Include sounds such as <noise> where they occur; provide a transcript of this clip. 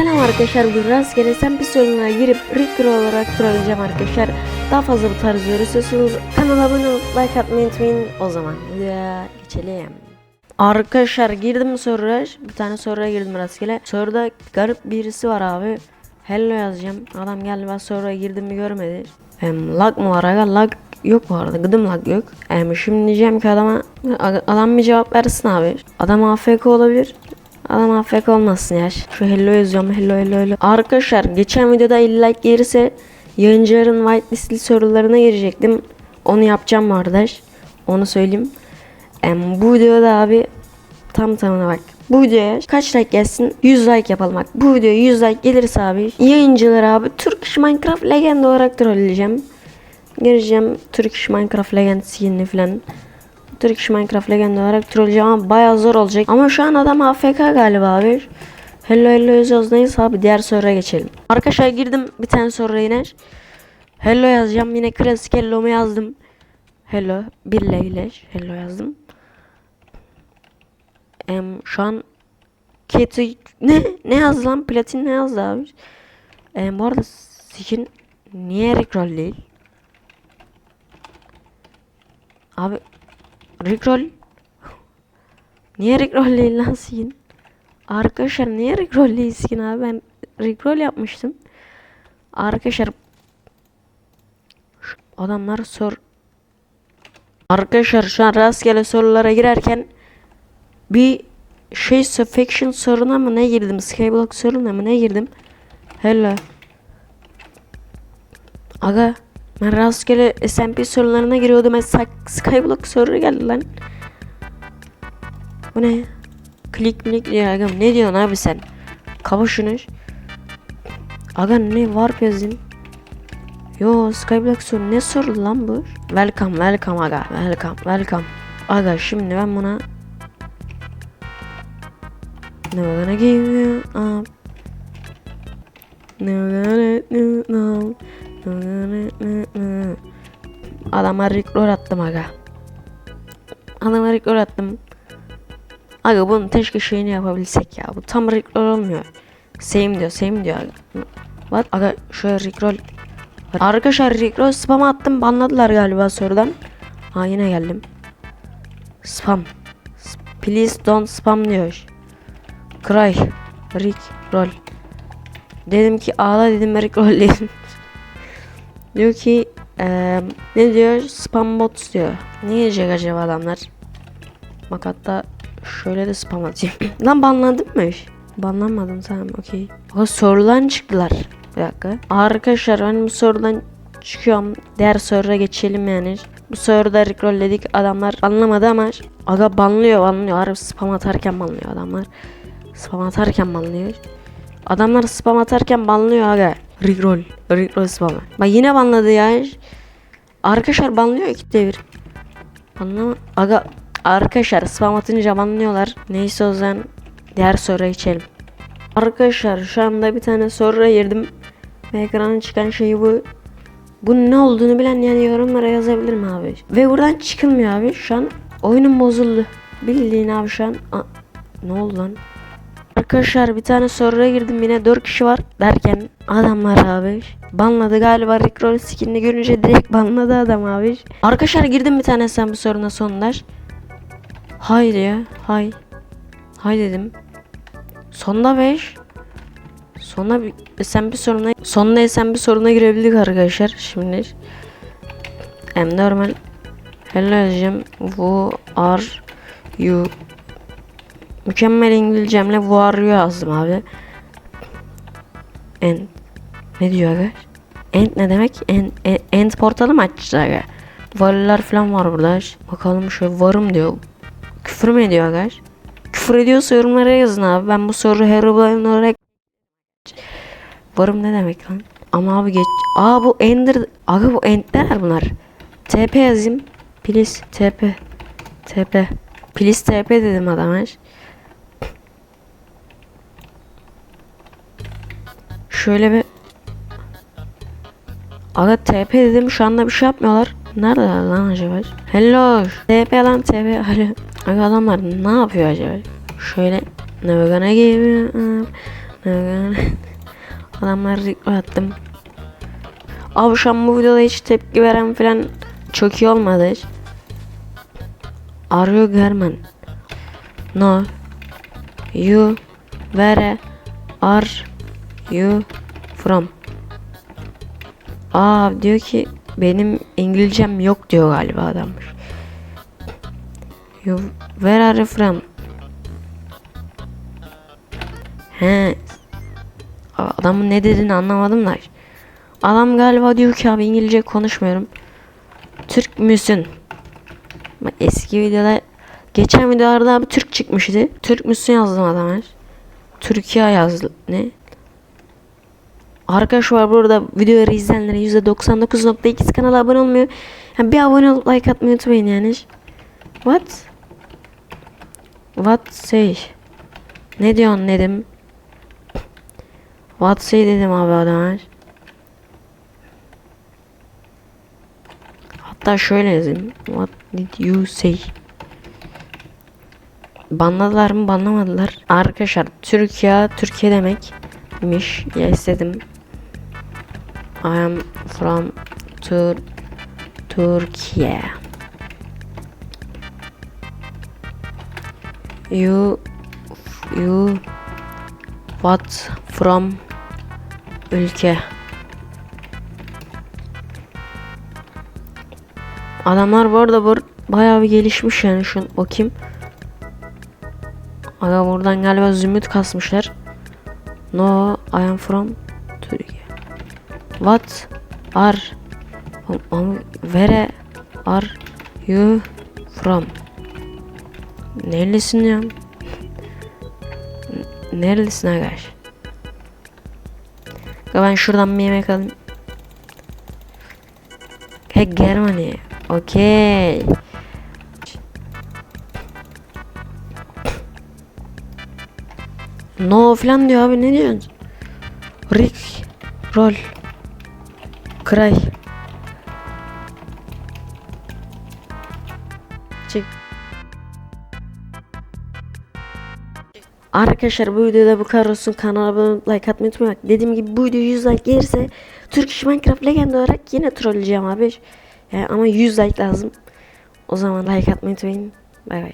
Selam arkadaşlar bugün rastgele sen bir sorununa girip Ricker olarak trolleyeceğim arkadaşlar. Daha fazla bu tarz istiyorsanız kanala abone olup like atmayı unutmayın. O zaman videoya geçelim. Arkadaşlar girdim soruya bir tane soruya girdim rastgele. Soruda garip birisi var abi. Hello yazacağım. Adam geldi ben soruya girdim mi görmedi. Hem lag mı var aga lag yok bu arada gıdım lag yok. Hem şimdi diyeceğim ki adama adam bir cevap versin abi. Adam AFK olabilir. Adam AFK olmasın ya. Şu hello yazıyorum hello hello hello. Arkadaşlar geçen videoda 50 like gelirse yayıncıların whitelistli sorularına girecektim. Onu yapacağım arkadaş. Onu söyleyeyim. Em, bu videoda abi tam tamına bak. Bu videoya kaç like gelsin? 100 like yapalım bak. Bu videoya 100 like gelirse abi yayıncıları abi Turkish Minecraft Legend olarak trolleyeceğim. Gireceğim Turkish Minecraft Legend skinini falan. Turkish Minecraft Legend olarak trolleyeceğim bayağı zor olacak. Ama şu an adam AFK galiba abi. Hello hello yazıyoruz abi diğer soruya geçelim. Arkadaşlar girdim bir tane soru yine. Hello yazacağım yine klasik hello'mu yazdım. Hello bir ile hello yazdım. Em, şu an Keti <laughs> ne ne yazdı lan platin ne yazdı abi? Em, bu arada skin niye Rickroll değil? Abi Rickroll Niye Rickroll değil lan skin? Arkadaşlar niye Rickroll değil skin abi? Ben Rickroll yapmıştım. Arkadaşlar adamlar sor Arkadaşlar şu an rastgele sorulara girerken bir şey faction soruna mı ne girdim? Skyblock soruna mı ne girdim? Hello. Aga ben rastgele SMP sorularına giriyordum. Ben Skyblock soru geldi lan. Bu ne? Klik klik diyor aga. Ne diyorsun abi sen? Kavuşunuz. Aga ne warp yazayım? Yo Skyblock soru ne soru lan bu? Welcome welcome aga. Welcome welcome. Aga şimdi ben buna Never gonna give you up. Never gonna let you Adama rickroll attım aga. Adama rickroll attım. Aga bunun keşke şeyini yapabilsek ya. Bu tam rickroll olmuyor. Same diyor, same diyor aga. What? Aga şöyle rickroll. Arkadaşlar rickroll spam attım. Banladılar galiba sorudan. Ha yine geldim. Spam. Please don't spam diyor. Cry. Rick roll. Dedim ki ağla dedim Rick roll dedim. Diyor ki eee, ne diyor spam bot diyor. Ne diyecek acaba adamlar? Bak hatta şöyle de spam atayım. <laughs> Lan banlandım mı? Banlanmadım tamam okey. O sorudan çıktılar. Bir dakika. Arkadaşlar ben bu sorudan çıkıyorum. Diğer soruya geçelim yani. Bu soruda Rickroll dedik adamlar anlamadı ama aga banlıyor banlıyor. Harbi spam atarken banlıyor adamlar. Spam atarken banlıyor. Adamlar spam atarken banlıyor aga. Rickroll. Rickroll spam. Bak yine banladı ya. Arkadaşlar banlıyor iki devir. Anlama. Aga arkadaşlar spam atınca banlıyorlar. Neyse o zaman diğer soruya geçelim. Arkadaşlar şu anda bir tane soruya girdim. Ve çıkan şey bu. Bunun ne olduğunu bilen yani yorumlara yazabilir mi abi? Ve buradan çıkılmıyor abi. Şu an oyunum bozuldu. Bildiğin abi şu an. Aa, ne oldu lan? Arkadaşlar bir tane soruya girdim yine 4 kişi var derken adamlar abi banladı galiba Rickroll skinini görünce direkt banladı adam abi. Arkadaşlar girdim bir tane sen bu soruna sondaj. Hayır ya hay. Hay dedim. Sonda 5. Sonra bir sen bir soruna sonunda sen bir soruna girebildik arkadaşlar şimdi. Hem normal. Hello yazacağım. Who are you? Mükemmel İngilizcemle you yazdım abi. And ne diyor aga? End ne demek? End, end, end portalı mı açacağız aga? Varlar falan var burada. Bakalım şöyle varım diyor. Küfür mü ediyor aga? Küfür ediyorsa yorumlara yazın abi. Ben bu soru Herobrine olarak Varım ne demek lan? Ama abi geç. Aa bu Ender. Aga bu End'ler bunlar. TP yazayım. Please TP. TP. Please TP dedim adama. Şöyle bir Aga TP dedim şu anda bir şey yapmıyorlar. Nerede lan acaba? Hello. TP lan TP. Alo. Aga adamlar ne yapıyor acaba? Şöyle. Never gonna give you up. Adamlar rikro attım. Abi şu an bu videoda hiç tepki veren falan çok iyi olmadı hiç. Are you German? No. You where are you from? Aa diyor ki benim İngilizcem yok diyor galiba adammış. You where are you from? He. Adamın ne dediğini anlamadım da. Adam galiba diyor ki abi İngilizce konuşmuyorum. Türk müsün? Bak eski videoda geçen videolarda abi Türk çıkmıştı. Türk müsün yazdım adama. Türkiye yazdı. Ne? Arkadaşlar burada videoları izleyenlerin %99.2'si kanala abone olmuyor. Yani bir abone olup like atmayı unutmayın yani. What? What say? Ne diyorsun dedim. What say dedim abi adama. Hatta şöyle yazayım. What did you say? Banladılar mı banlamadılar. Arkadaşlar Türkiye Türkiye demekmiş. Ya istedim. I am from Tur Türkiye. You you what from ülke. Adamlar bu arada bu bayağı bir gelişmiş yani şu kim? Aga buradan galiba zümrüt kasmışlar. No, I am from Türkiye. What are um, where are you from? Nerelisin ya? Nerelisin arkadaş? Ben şuradan bir yemek alayım. He Germany. Okey. No falan diyor abi ne diyorsun? Rick roll. Cry. Çık. Arkadaşlar bu videoda bu kadar olsun. Kanala abone like atmayı unutmayın. Dediğim gibi bu video 100 like gelirse Turkish Minecraft Legend olarak yine trolleyeceğim abi. Yani ama 100 like lazım. O zaman like atmayı unutmayın. Bay bay.